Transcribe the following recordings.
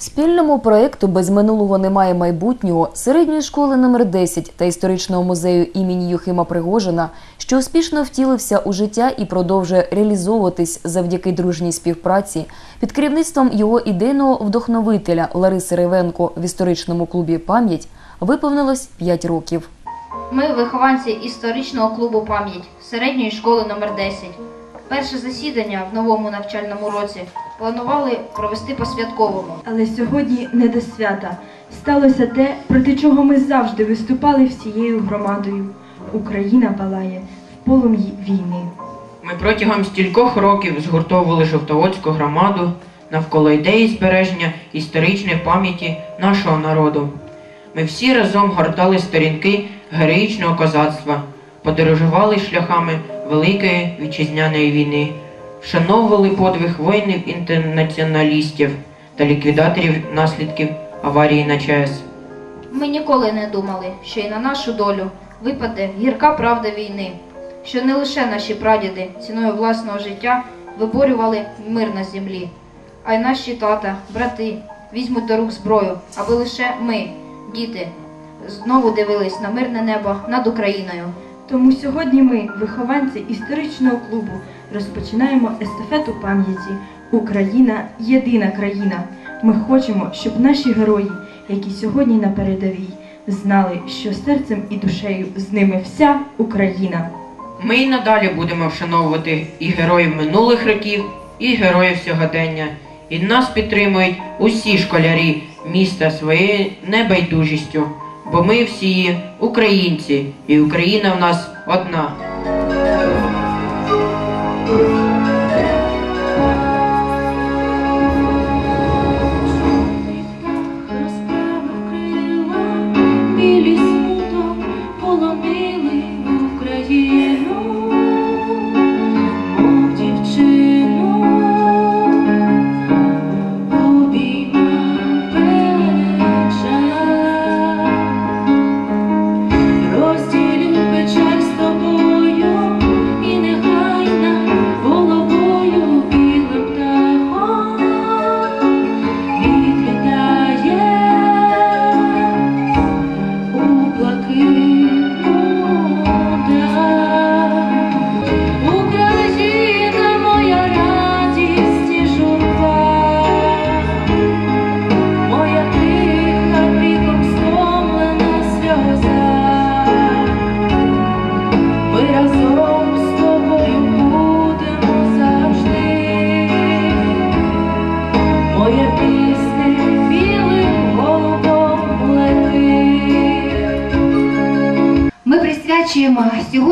Спільному проєкту Без минулого немає майбутнього середньої школи номер 10 та історичного музею імені Юхима Пригожина, що успішно втілився у життя і продовжує реалізовуватись завдяки дружній співпраці під керівництвом його ідейного вдохновителя Лариси Ревенко в історичному клубі Пам'ять виповнилось 5 років. Ми вихованці історичного клубу Пам'ять середньої школи номер 10 Перше засідання в новому навчальному році планували провести по-святковому. Але сьогодні не до свята. Сталося те, проти чого ми завжди виступали всією громадою. Україна палає в полум'ї війни. Ми протягом стількох років згуртовували Жовтоводську громаду навколо ідеї збереження історичної пам'яті нашого народу. Ми всі разом гортали сторінки героїчного козацтва, подорожували шляхами Великої вітчизняної війни, вшановували подвиг воїнів-інтернаціоналістів та ліквідаторів наслідків аварії на ЧАЕС. Ми ніколи не думали, що і на нашу долю випаде гірка правда війни, що не лише наші прадіди ціною власного життя виборювали мир на землі, а й наші тата, брати візьмуть до рук зброю, аби лише ми, діти, знову дивились на мирне небо над Україною. Тому сьогодні ми, вихованці історичного клубу, розпочинаємо естафету пам'яті Україна єдина країна. Ми хочемо, щоб наші герої, які сьогодні на передовій, знали, що серцем і душею з ними вся Україна. Ми й надалі будемо вшановувати і героїв минулих років, і героїв сьогодення. І нас підтримують усі школярі міста своєю небайдужістю, бо ми всі українці, і Україна в нас одна.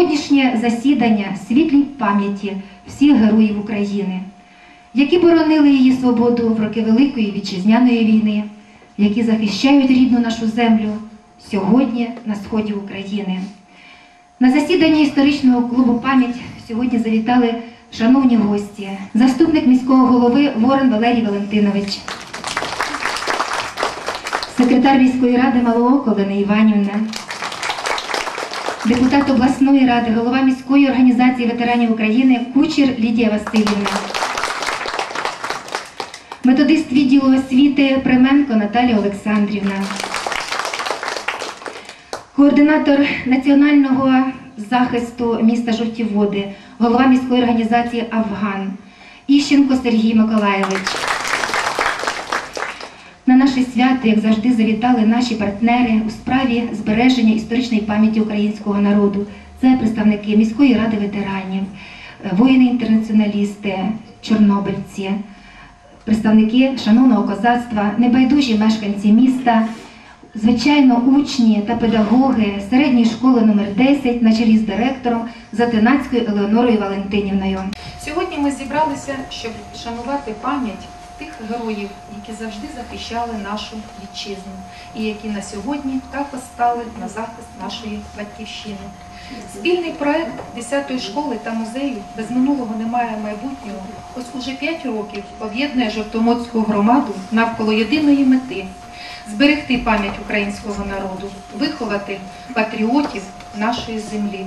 Сьогоднішнє засідання світлій пам'яті всіх героїв України, які боронили її свободу в роки Великої вітчизняної війни, які захищають рідну нашу землю сьогодні на сході України. На засіданні історичного клубу пам'ять сьогодні завітали шановні гості, заступник міського голови Ворон Валерій Валентинович, секретар міської ради Малооко Олена Іванівна, депутат обласної ради, голова міської організації ветеранів України Кучер Лідія Васильівна, методист відділу освіти Пременко Наталія Олександрівна, координатор національного захисту міста Жовті Води, голова міської організації Афган Іщенко Сергій Миколаєвич. На наше свято, як завжди, завітали наші партнери у справі збереження історичної пам'яті українського народу. Це представники міської ради ветеранів, е, воїни-інтернаціоналісти, чорнобильці, представники шановного козацтва, небайдужі мешканці міста, звичайно, учні та педагоги середньої школи номер 10 на чолі з директором Затинацькою Елеонорою Валентинівною. Сьогодні ми зібралися, щоб шанувати пам'ять тих героїв, які завжди захищали нашу вітчизну і які на сьогодні також стали на захист нашої батьківщини. Спільний проект 10-ї школи та музею без минулого немає майбутнього. Ось уже 5 років об'єднує Жовтомоцьку громаду навколо єдиної мети зберегти пам'ять українського народу, виховати патріотів нашої землі.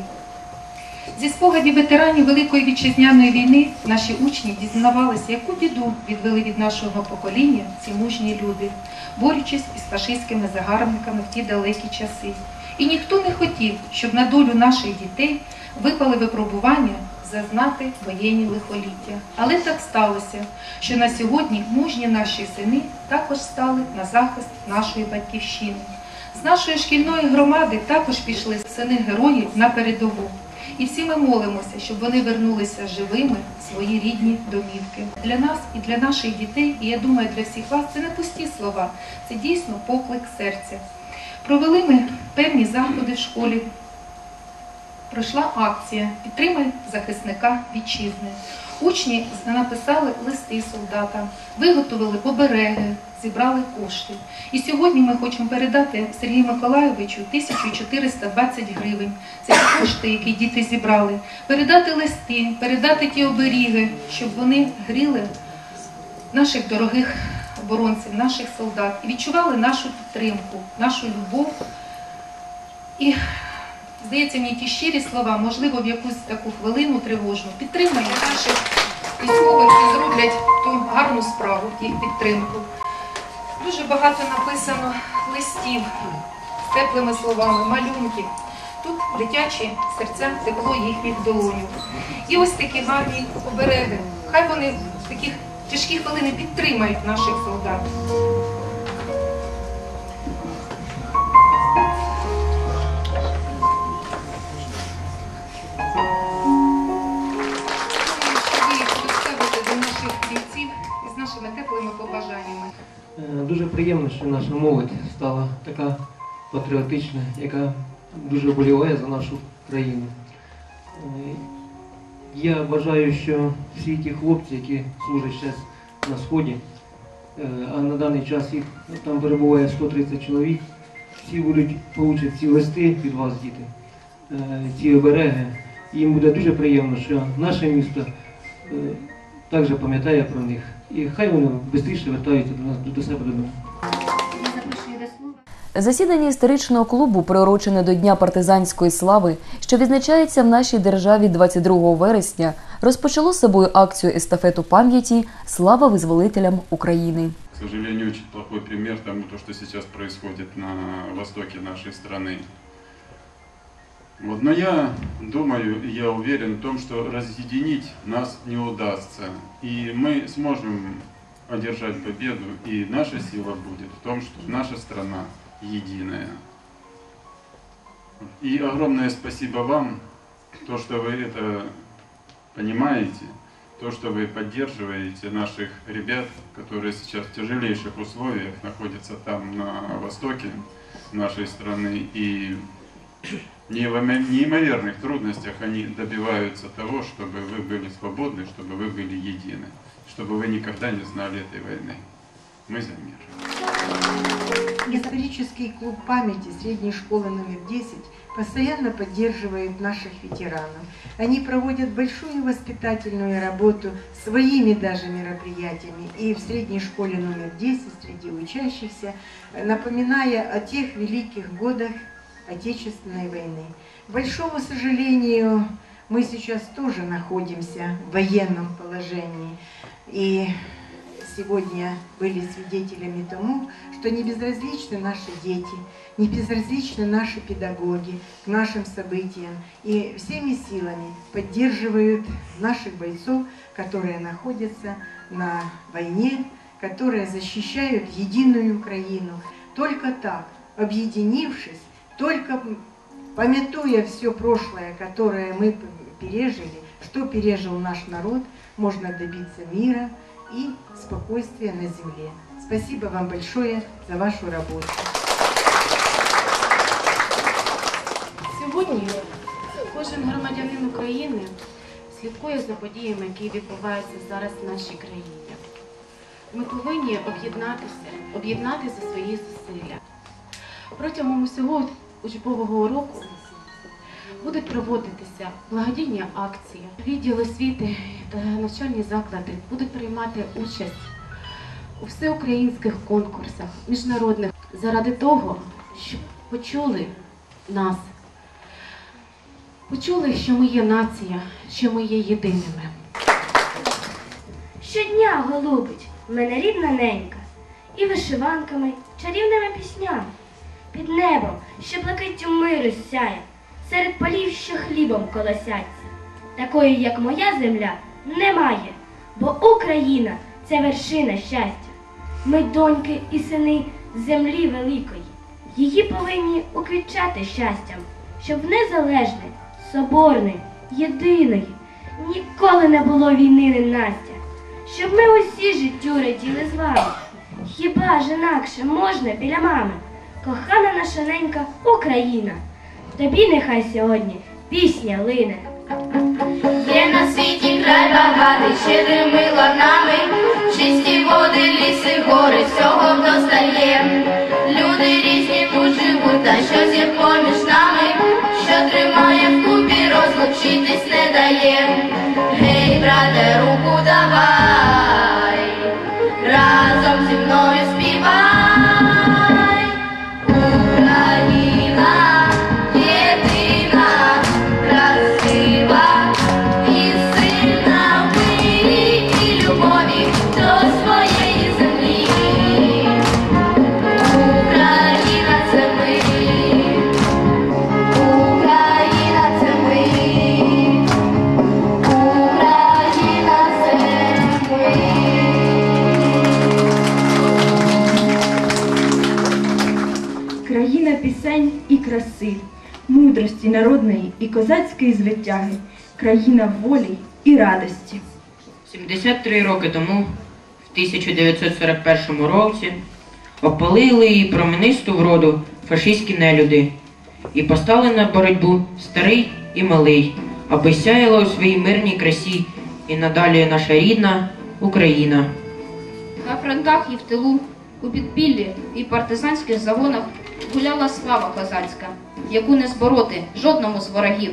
Зі спогадів ветеранів Великої вітчизняної війни наші учні дізнавалися, яку біду відвели від нашого покоління ці мужні люди, борючись із фашистськими загарбниками в ті далекі часи. І ніхто не хотів, щоб на долю наших дітей випали випробування зазнати воєнні лихоліття. Але так сталося, що на сьогодні мужні наші сини також стали на захист нашої батьківщини. З нашої шкільної громади також пішли сини героїв на передову. І всі ми молимося, щоб вони вернулися живими в свої рідні домівки. Для нас і для наших дітей, і я думаю, для всіх вас це не пусті слова, це дійсно поклик серця. Провели ми певні заходи в школі. Пройшла акція Підтримай захисника вітчизни. Учні написали листи солдатам, виготовили обереги, зібрали кошти. І сьогодні ми хочемо передати Сергію Миколайовичу 1420 гривень. Це ті кошти, які діти зібрали. Передати листи, передати ті оберіги, щоб вони гріли наших дорогих оборонців, наших солдат і відчували нашу підтримку, нашу любов. І здається, мені ті щирі слова, можливо, в якусь таку хвилину тривожну, підтримають наших військових і зроблять ту гарну справу, їх підтримку. Дуже багато написано листів з теплими словами, малюнків. Тут дитячі серця тепло їхніх долонів. І ось такі гарні обереги. Хай вони в таких тяжкі хвилини підтримають наших солдат. Нашими побажаннями. Е, Дуже приємно, що наша молодь стала така патріотична, яка дуже вболіває за нашу країну. Е, Я вважаю, що всі ті хлопці, які служать зараз на сході, е, а на даний час їх там перебуває 130 чоловік, всі будуть получать ці листи від вас, діти, ці обереги. Їм буде дуже приємно, що наше місто також пам'ятає про них. І хай вони швидше вертаються до нас до себе додому. Засідання історичного клубу, приурочене до Дня партизанської слави, що відзначається в нашій державі 22 вересня, розпочало з собою акцію естафету пам'яті Слава визволителям України. К сожалению, очень плохой пример тому, то, что сейчас происходит на востоке нашей страны. Вот, но я думаю я уверен в том, что разъединить нас не удастся. И мы сможем одержать победу, и наша сила будет в том, что наша страна единая. И огромное спасибо вам, то, что вы это понимаете, то, что вы поддерживаете наших ребят, которые сейчас в тяжелейших условиях находятся там на востоке нашей страны и неимоверных трудностях они добиваются того, чтобы вы были свободны, чтобы вы были едины, чтобы вы никогда не знали этой войны. Мы за мир. Исторический клуб памяти средней школы номер 10 постоянно поддерживает наших ветеранов. Они проводят большую воспитательную работу своими даже мероприятиями и в средней школе номер 10 среди учащихся, напоминая о тех великих годах Отечественной войны. К большому сожалению, мы сейчас тоже находимся в военном положении. И сегодня были свидетелями тому, что не безразличны наши дети, не безразличны наши педагоги к нашим событиям и всеми силами поддерживают наших бойцов, которые находятся на войне, которые защищают единую Украину. Только так, объединившись, только пометуя все прошлое, которое мы пережили, что пережил наш народ, можно добиться мира и спокойствия на земле. Спасибо вам большое за вашу работу. Сьогодні кожен громадянин України слідкує за подіями, які відбуваються зараз в нашій країні. Ми повинні об'єднатися, об'єднати за свої зусилля. Протягом усього учбового року будуть проводитися благодійні акції. Відділ освіти та навчальні заклади будуть приймати участь у всеукраїнських конкурсах, міжнародних, заради того, щоб почули нас, почули, що ми є нація, що ми є єдиними. Щодня голубить мене рідна ненька, і вишиванками, чарівними піснями. Під небом, що блакиттю миру сяє, серед полів, що хлібом колосяться. Такої, як моя земля, немає, бо Україна це вершина щастя. Ми доньки і сини землі великої. Її повинні уквітчати щастям, щоб в незалежне, соборне, єдиної ніколи не було війни ненастя, щоб ми усі життю раділи з вами. Хіба ж інакше можна біля мами? Кохана наша ненька Україна, тобі нехай сьогодні пісня лине. Є на світі край багатий, щедрими ланами, чисті води, ліси, гори, всього вдостає. Люди різні тут живуть, та щось є поміж нами, що тримає вкупі, розлучитись не дає. Пісень і краси, мудрості народної і козацької звитяги, країна волі і радості. 73 роки тому, в 1941 році, опалили її променисту вроду фашистські нелюди і постали на боротьбу старий і малий, аби сяяла у своїй мирній красі і надалі наша рідна Україна. На фронтах і в тилу, у підпіллі і партизанських загонах гуляла слава козацька, яку не збороти жодному з ворогів.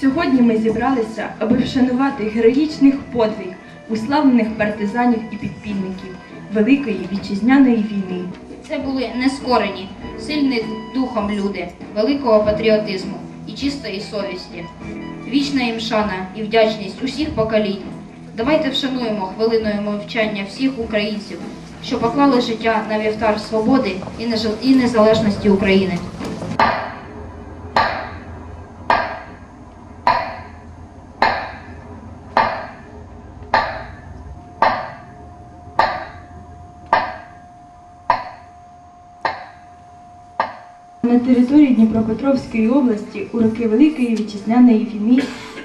Сьогодні ми зібралися, аби вшанувати героїчних подвиг уславлених партизанів і підпільників Великої вітчизняної війни. Це були нескорені, сильні духом люди, великого патріотизму і чистої совісті. Вічна їм шана і вдячність усіх поколінь. Давайте вшануємо хвилиною мовчання всіх українців, що поклали життя на вівтар свободи і незалежності України. На території Дніпропетровської області у роки Великої вітчизняної війни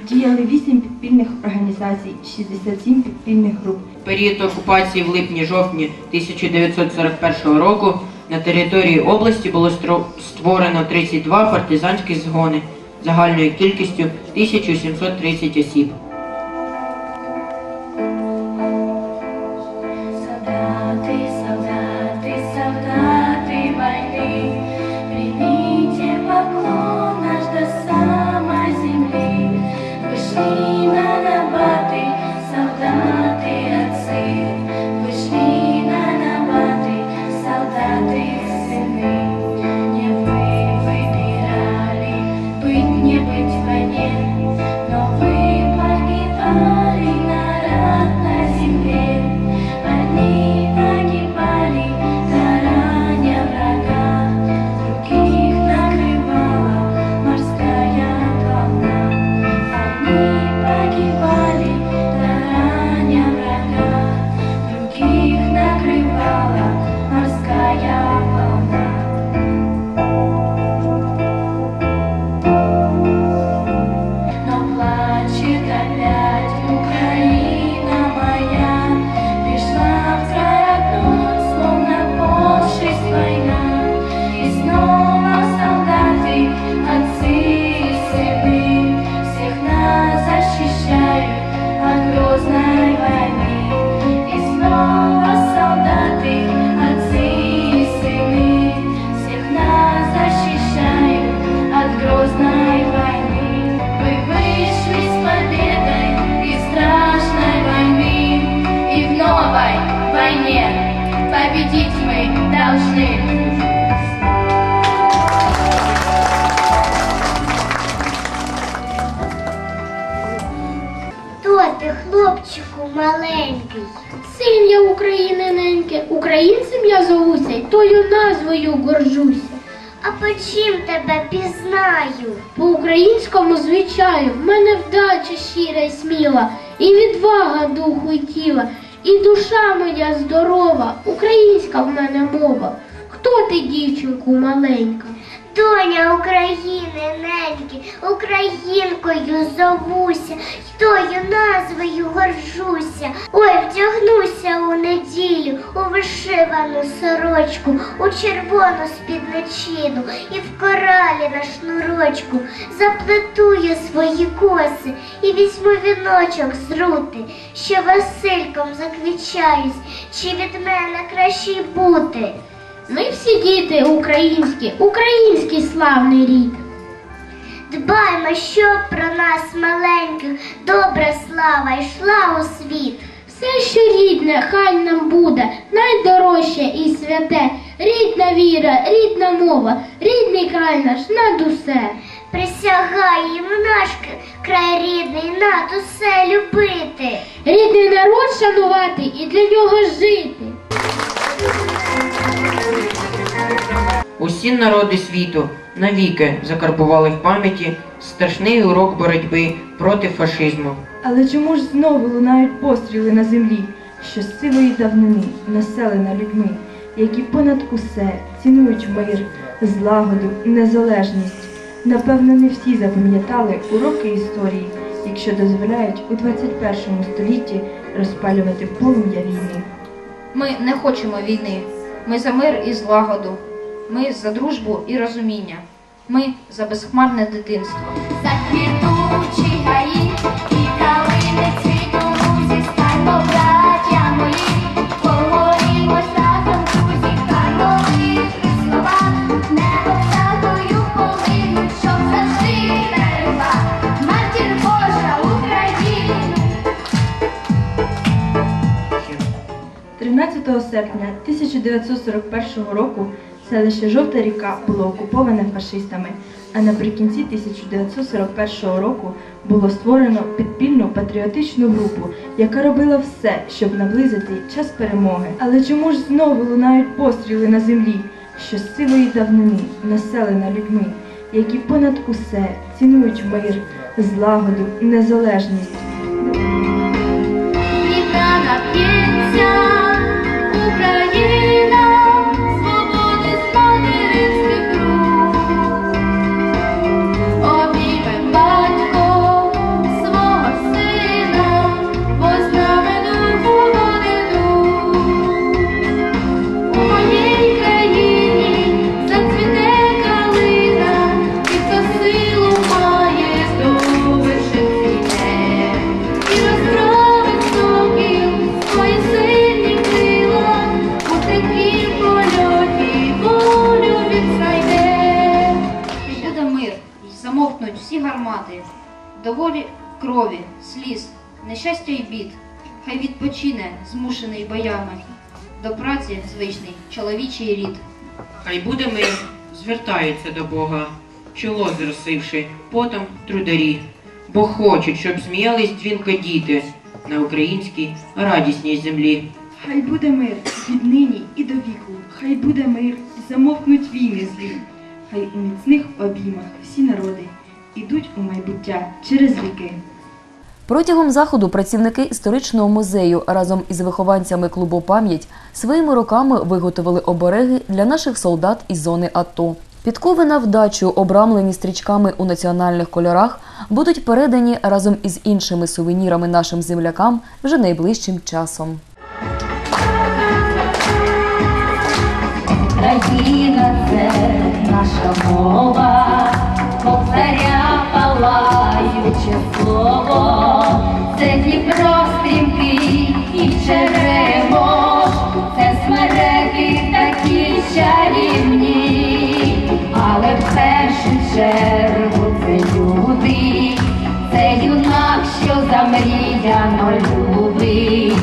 діяли 8 підпільних організацій, 67 підпільних груп. Період окупації в липні-жовтні 1941 року на території області було створено 32 партизанські згони загальною кількістю 1730 осіб. ти, хлопчику маленький. Син я України неньке, українцем я зовуся тою назвою горжуся. А по чим тебе пізнаю? По українському звичаю в мене вдача щира й сміла, і відвага духу й тіла, і душа моя здорова, українська в мене мова. Хто ти, дівчинку, маленька? Доня України неньки, українкою зовуся, тою назвою горжуся. Ой, вдягнуся у неділю, у вишивану сорочку, у червону спідничину і в коралі на шнурочку. Заплету я свої коси і візьму віночок з рути, що Васильком заквічаюсь, чи від мене краще бути. Ми всі діти українські, український славний рід. Дбаймо, щоб про нас маленьких добра слава йшла у світ. Все, що рідне, хай нам буде, найдорожче і святе, рідна віра, рідна мова, рідний край наш над усе. Присягаєм наш край рідний над усе любити. Рідний народ шанувати і для нього жити. Усі народи світу навіки закарбували в пам'яті страшний урок боротьби проти фашизму. Але чому ж знову лунають постріли на землі, що з сивої давнини населена людьми, які понад усе цінують мир, злагоду, незалежність? Напевно, не всі запам'ятали уроки історії, якщо дозволяють у 21 столітті розпалювати полум'я війни. Ми не хочемо війни. Ми за мир і злагоду. Ми за дружбу і розуміння. Ми за безхмарне дитинство. За квітучі гаї і калини цвіту лузі, станьмо, браття мої, поговорімось разом, друзі, хай слова, полинуть, щоб завжди берегла матір Божа Україну. 13 серпня 1941 року селище Жовта ріка було окуповане фашистами, а наприкінці 1941 року було створено підпільну патріотичну групу, яка робила все, щоб наблизити час перемоги. Але чому ж знову лунають постріли на землі, що з сивої давнини населена людьми, які понад усе цінують мир, злагоду, незалежність? Гармати, доволі крові, сліз, нещастя й бід. Хай відпочине, змушений боями. До праці звичний чоловічий рід. Хай буде мир, звертаються до Бога, чоло зросивши, потом трударі, бо хочуть, щоб сміялись дзвінко діти на українській радісній землі. Хай буде мир від нині і до віку, хай буде мир, і замовкнуть війни злі. Хай у міцних обіймах всі народи ідуть у майбуття через віки. Протягом заходу працівники історичного музею разом із вихованцями клубу Пам'ять своїми руками виготовили обереги для наших солдат із зони АТО. Підкови на вдачу, обрамлені стрічками у національних кольорах, будуть передані разом із іншими сувенірами нашим землякам вже найближчим часом. Україна це наша мова, слово, це Дніпро стрімкий і черемош, це смереки такі чарівні, але в першу чергу це люди, це юнак, що замріяно любить,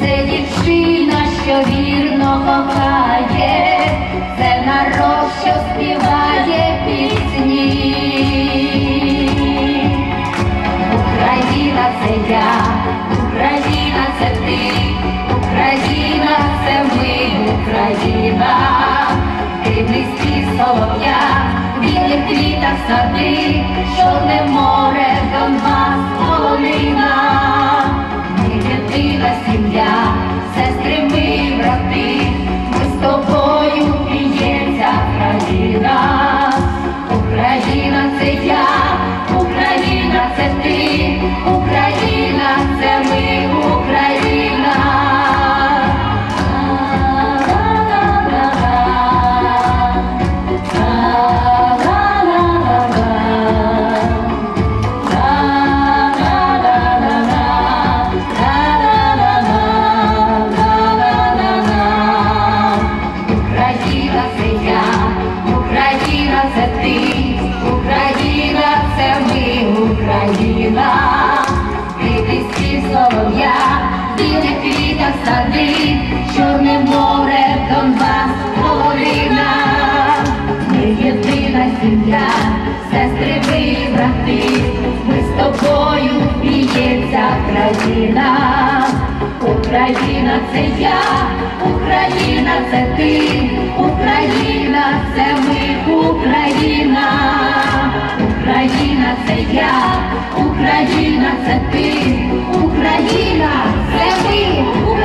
це дівчина, що вірно кохає, це народ, що співає сади, чорне море, Донбас, полонина. Ми єдина сім'я, сестри ми чорне море, Донбас, Поліна, ми єдина сім'я, сестри ми брати, ми з тобою б'ється країна, Україна це я, Україна це ти, Україна це ми, Україна, Україна це я, Україна це ти, Україна це ми.